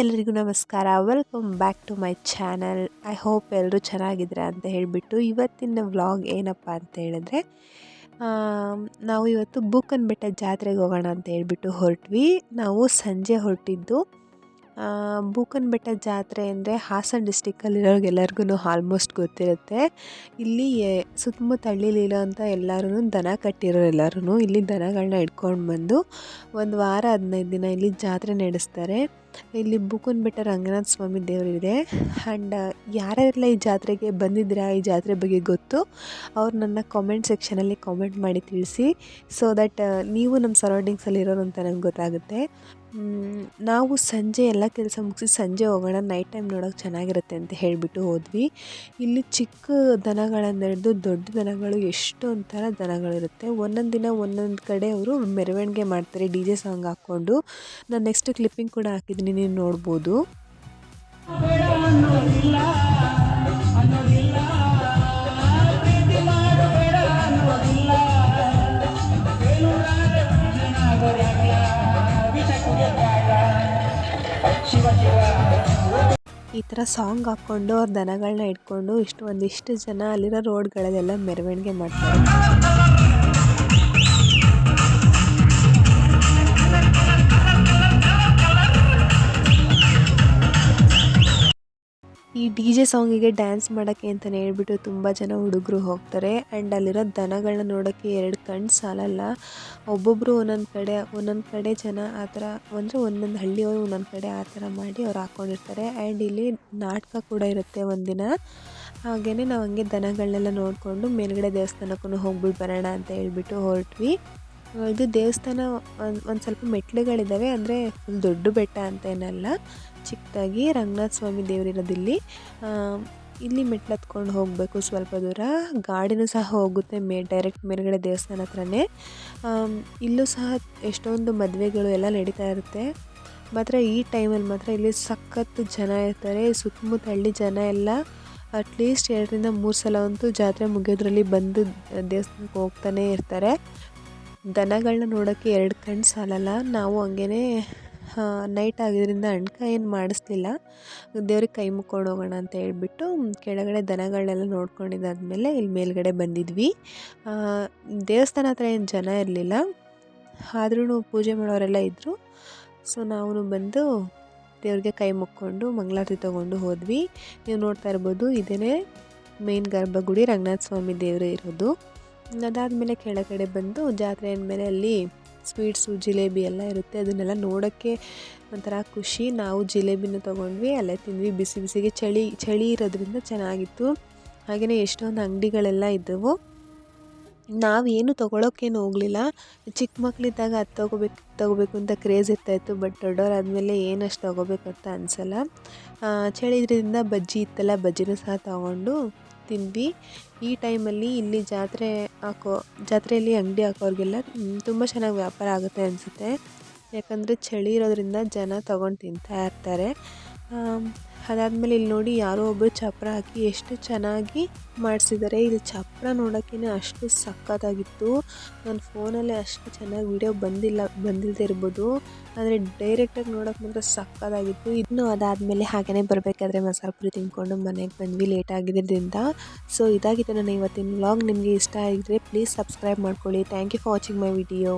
ಎಲ್ರಿಗೂ ನಮಸ್ಕಾರ. Welcome back to my channel I hope ಎಲ್ಲರೂ ಚೆನ್ನಾಗಿದ್ದೀರಾ ಅಂತ ಹೇಳಿಬಿಟ್ಟು ಇವತ್ತಿನ ವ್ಲಾಗ್ ಏನಪ್ಪ ಅಂತ ಹೇಳಿದ್ರೆ ನಾವು ಇವತ್ತು ಬೂಕನ್ ಬೆಟ್ಟ ಜಾತ್ರೆಗೆ ಹೋಗೋಣ ಅಂತ ಹೇಳಿಬಿಟ್ಟು ಹೊರಟ್ವಿ. ನಾವು ಸಂಜೆ ಹೊರಟಿದ್ದು ಬೂಕನ್ ಬೆಟ್ಟ ಜಾತ್ರೆ ಅಂದರೆ ಹಾಸನ ಡಿಸ್ಟಿಕ್ಕಲ್ಲಿರೋರಿಗೆಲ್ಲರಿಗೂ ಆಲ್ಮೋಸ್ಟ್ ಗೊತ್ತಿರುತ್ತೆ. ಇಲ್ಲಿ ಸುತ್ತಮುತ್ತ ಹಳ್ಳಿಲಿರೋಂಥ ಎಲ್ಲರೂ ದನ ಕಟ್ಟಿರೋ ಎಲ್ಲರೂ ಇಲ್ಲಿ ದನಗಳನ್ನ ಇಟ್ಕೊಂಡು ಬಂದು ಒಂದು ವಾರ ಹದಿನೈದು ದಿನ ಇಲ್ಲಿ ಜಾತ್ರೆ ನಡೆಸ್ತಾರೆ. ಇಲ್ಲಿ ಬುಕುನ್ ಬೆಟ್ಟ ರಂಗನಾಥ ಸ್ವಾಮಿ ದೇವರಿದೆ. ಆ್ಯಂಡ್ ಯಾರ್ಯಾರೆಲ್ಲ ಈ ಜಾತ್ರೆಗೆ ಬಂದಿದ್ದೀರಾ, ಈ ಜಾತ್ರೆ ಬಗ್ಗೆ ಗೊತ್ತು, ಅವ್ರು ನನ್ನ ಕಾಮೆಂಟ್ ಸೆಕ್ಷನಲ್ಲಿ ಕಾಮೆಂಟ್ ಮಾಡಿ ತಿಳಿಸಿ ಸೊ ದಟ್ ನೀವು ನಮ್ಮ ಸರೌಂಡಿಂಗ್ಸಲ್ಲಿ ಇರೋರು ಅಂತ ನಂಗೆ ಗೊತ್ತಾಗುತ್ತೆ. ನಾವು ಸಂಜೆ ಎಲ್ಲ ಕೆಲಸ ಮುಗಿಸಿ ಸಂಜೆ ಹೋಗೋಣ ನೈಟ್ ಟೈಮ್ ನೋಡೋಕೆ ಚೆನ್ನಾಗಿರುತ್ತೆ ಅಂತ ಹೇಳಿಬಿಟ್ಟು ಹೋದ್ವಿ. ಇಲ್ಲಿ ಚಿಕ್ಕ ದನಗಳನ್ನು ಹಿಡಿದು ದೊಡ್ಡ ದನಗಳು ಎಷ್ಟೊಂದು ಥರ ದನಗಳಿರುತ್ತೆ. ಒಂದೊಂದು ದಿನ ಒಂದೊಂದು ಕಡೆ ಅವರು ಮೆರವಣಿಗೆ ಮಾಡ್ತಾರೆ ಡಿ ಜೆ ಸಾಂಗ್ ಹಾಕ್ಕೊಂಡು. ನಾನು ನೆಕ್ಸ್ಟ್ ಕ್ಲಿಪ್ಪಿಂಗ್ ಕೂಡ ಹಾಕಿದ್ದೀನಿ. ನೀವು ನೋಡ್ಬೋದು. ಈ ಥರ ಸಾಂಗ್ ಹಾಕ್ಕೊಂಡು ಅವ್ರ ದನಗಳನ್ನ ಇಟ್ಕೊಂಡು ಇಷ್ಟು ಒಂದಿಷ್ಟು ಜನ ಅಲ್ಲಿರೋ ರೋಡ್ಗಳಲ್ಲೆಲ್ಲ ಮೆರವಣಿಗೆ ಮಾಡ್ತಾರೆ. ಈ ಡಿ ಜೆ ಸಾಂಗಿಗೆ ಡ್ಯಾನ್ಸ್ ಮಾಡೋಕ್ಕೆ ಅಂತಲೇ ಹೇಳ್ಬಿಟ್ಟು ತುಂಬ ಜನ ಹುಡುಗರು ಹೋಗ್ತಾರೆ. ಆ್ಯಂಡ್ ಅಲ್ಲಿರೋ ದನಗಳನ್ನ ನೋಡೋಕ್ಕೆ ಎರಡು ಕಣ್ಣು ಸಾಲಲ್ಲ. ಒಬ್ಬೊಬ್ಬರು ಒಂದೊಂದು ಕಡೆ ಒಂದೊಂದು ಕಡೆ ಜನ ಆ ಥರ, ಅಂದರೆ ಒಂದೊಂದು ಹಳ್ಳಿಯವರು ಒಂದೊಂದು ಕಡೆ ಆ ಥರ ಮಾಡಿ ಅವ್ರು ಹಾಕ್ಕೊಂಡಿರ್ತಾರೆ ಆ್ಯಂಡ್ ಇಲ್ಲಿ ನಾಟಕ ಕೂಡ ಇರುತ್ತೆ ಒಂದಿನ. ಹಾಗೆಯೇ ನಾವು ಹಂಗೆ ದನಗಳನ್ನೆಲ್ಲ ನೋಡಿಕೊಂಡು ಮೇಲ್ಗಡೆ ದೇವಸ್ಥಾನಕ್ಕೂ ಹೋಗ್ಬಿಟ್ಟು ಬರೋಣ ಅಂತ ಹೇಳ್ಬಿಟ್ಟು ಹೊರಟ್ವಿ. ಇದು ದೇವಸ್ಥಾನ ಒಂದು ಸ್ವಲ್ಪ ಮೆಟ್ಲುಗಳಿದ್ದಾವೆ ಅಂದರೆ ಫುಲ್ ದೊಡ್ಡ ಬೆಟ್ಟ ಅಂತ ಏನಲ್ಲ, ಚಿಕ್ಕದಾಗಿ ರಂಗನಾಥ ಸ್ವಾಮಿ ದೇವರಿರೋದಿಲ್ಲಿ ಇಲ್ಲಿ. ಮೆಟ್ಲು ಹತ್ಕೊಂಡು ಹೋಗಬೇಕು ಸ್ವಲ್ಪ ದೂರ. ಗಾಡಿನೂ ಸಹ ಹೋಗುತ್ತೆ ಮೇ, ಡೈರೆಕ್ಟ್ ಮೇಲುಗಡೆ ದೇವಸ್ಥಾನ ಹತ್ರನೇ. ಇಲ್ಲೂ ಸಹ ಎಷ್ಟೊಂದು ಮದುವೆಗಳು ಎಲ್ಲ ನಡೀತಾ ಇರುತ್ತೆ. ಮಾತ್ರ ಈ ಟೈಮಲ್ಲಿ ಮಾತ್ರ ಇಲ್ಲಿ ಸಖತ್ತು ಜನ ಇರ್ತಾರೆ ಸುತ್ತಮುತ್ತ ಹಳ್ಳಿ ಜನ ಎಲ್ಲ. ಅಟ್ಲೀಸ್ಟ್ ಎರಡರಿಂದ ಮೂರು ಸಲ ಅಂತೂ ಜಾತ್ರೆ ಮುಗಿಯೋದ್ರಲ್ಲಿ ಬಂದು ದೇವಸ್ಥಾನಕ್ಕೆ ಹೋಗ್ತಾನೆ ಇರ್ತಾರೆ. ದನಗಳನ್ನ ನೋಡೋಕ್ಕೆ ಎರಡು ಕಣ್ಣು ಸಾಲಲ್ಲ. ನಾವು ಹಂಗೇ ನೈಟ್ ಆಗಿದ್ದರಿಂದ ಅಣ್ಕ ಏನು ಮಾಡಿಸ್ಲಿಲ್ಲ. ದೇವ್ರಿಗೆ ಕೈ ಮುಕ್ಕೊಂಡು ಹೋಗೋಣ ಅಂತ ಹೇಳ್ಬಿಟ್ಟು ಕೆಳಗಡೆ ದನಗಳನ್ನೆಲ್ಲ ನೋಡ್ಕೊಂಡಿದ್ದಾದಮೇಲೆ ಇಲ್ಲಿ ಮೇಲ್ಗಡೆ ಬಂದಿದ್ವಿ. ದೇವಸ್ಥಾನ ಹತ್ರ ಏನು ಜನ ಇರಲಿಲ್ಲ. ಆದ್ರೂ ಪೂಜೆ ಮಾಡೋರೆಲ್ಲ ಇದ್ದರು ಸೊ ನಾವು ಬಂದು ದೇವ್ರಿಗೆ ಕೈ ಮುಕ್ಕೊಂಡು ಮಂಗಳಾರತಿ ತೊಗೊಂಡು ಹೋದ್ವಿ. ನೀವು ನೋಡ್ತಾ ಇರ್ಬೋದು ಇದೇ ಮೇನ್ ಗರ್ಭಗುಡಿ ರಂಗನಾಥ ಸ್ವಾಮಿ ದೇವರು ಇರೋದು. ಅದಾದಮೇಲೆ ಕೆಳಗಡೆ ಬಂದು ಜಾತ್ರೆ ಅಂದಮೇಲೆ ಅಲ್ಲಿ ಸ್ವೀಟ್ಸು, ಜಿಲೇಬಿ ಎಲ್ಲ ಇರುತ್ತೆ. ಅದನ್ನೆಲ್ಲ ನೋಡೋಕ್ಕೆ ಒಂಥರ ಖುಷಿ. ನಾವು ಜಿಲೇಬಿನ ತೊಗೊಂಡ್ವಿ. ಅಲ್ಲೇ ತಿಂದ್ವಿ. ಬಿಸಿ ಬಿಸಿಗೆ ಚಳಿ ಚಳಿ ಇರೋದ್ರಿಂದ ಚೆನ್ನಾಗಿತ್ತು. ಹಾಗೆಯೇ ಎಷ್ಟೊಂದು ಅಂಗಡಿಗಳೆಲ್ಲ ಇದ್ದವು. ನಾವೇನು ತೊಗೊಳೋಕ್ಕೇನು ಹೋಗಲಿಲ್ಲ. ಚಿಕ್ಕ ಮಕ್ಕಳಿದ್ದಾಗ ಅದು ತೊಗೋಬೇಕು ತೊಗೋಬೇಕು ಅಂತ ಕ್ರೇಜ್ ಇರ್ತಾಯಿತ್ತು ಬಟ್ ದೊಡ್ಡವರಾದಮೇಲೆ ಏನಷ್ಟು ತೊಗೋಬೇಕಂತ ಅನಿಸಲ್ಲ. ಚಳಿ ಇದರಿಂದ ಬಜ್ಜಿ ಇತ್ತಲ್ಲ, ಬಜ್ಜಿನೂ ಸಹ ತೊಗೊಂಡು ತಿಂದ್ವಿ. ಈ ಟೈಮಲ್ಲಿ ಇಲ್ಲಿ ಜಾತ್ರೆ ಹಾಕೋ, ಜಾತ್ರೆಯಲ್ಲಿ ಅಂಗಡಿ ಹಾಕೋರಿಗೆಲ್ಲ ತುಂಬ ಚೆನ್ನಾಗಿ ವ್ಯಾಪಾರ ಆಗುತ್ತೆ ಅನಿಸುತ್ತೆ. ಯಾಕಂದರೆ ಚಳಿ ಇರೋದ್ರಿಂದ ಜನ ತೊಗೊಂಡು ತಿಂತಾ ಇರ್ತಾರೆ. ಅದಾದಮೇಲೆ ಇಲ್ಲಿ ನೋಡಿ ಯಾರೋ ಒಬ್ಬರು ಚಪ್ರ ಹಾಕಿ ಎಷ್ಟು ಚೆನ್ನಾಗಿ ಮಾಡಿಸಿದ್ದಾರೆ. ಇಲ್ಲಿ ಚಪ್ರ ನೋಡೋಕ್ಕೇ ಅಷ್ಟು ಸಕ್ಕತ್ತಾಗಿತ್ತು ನನ್ನ ಫೋನಲ್ಲೇ ಅಷ್ಟು ಚೆನ್ನಾಗಿ ವಿಡಿಯೋ ಬಂದಿಲ್ಲ ಬಂದಿಲ್ಲದೆ ಇರ್ಬೋದು. ಆದರೆ ಡೈರೆಕ್ಟಾಗಿ ನೋಡೋಕೆ ಮಾತ್ರ ಸಕ್ಕತ್ತಾಗಿತ್ತು ಇನ್ನು ಅದಾದಮೇಲೆ ಹಾಗೆಯೇ ಬರಬೇಕಾದ್ರೆ ಮಸಾಲೆ ಪುರಿ ತಿಂದ್ಕೊಂಡು ಮನೆಗೆ ಬಂದ್ವಿ. ಲೇಟ್ ಆಗಿದ್ದರಿಂದ ಸೊ ಇದಾಗಿತ್ತು ನನ್ನ ಇವತ್ತಿನ ವ್ಲಾಗ್ ನಿಮಗೆ ಇಷ್ಟ ಆಗಿದ್ರೆ ಪ್ಲೀಸ್ ಸಬ್ಸ್ಕ್ರೈಬ್ ಮಾಡ್ಕೊಳ್ಳಿ. Thank you for watching my video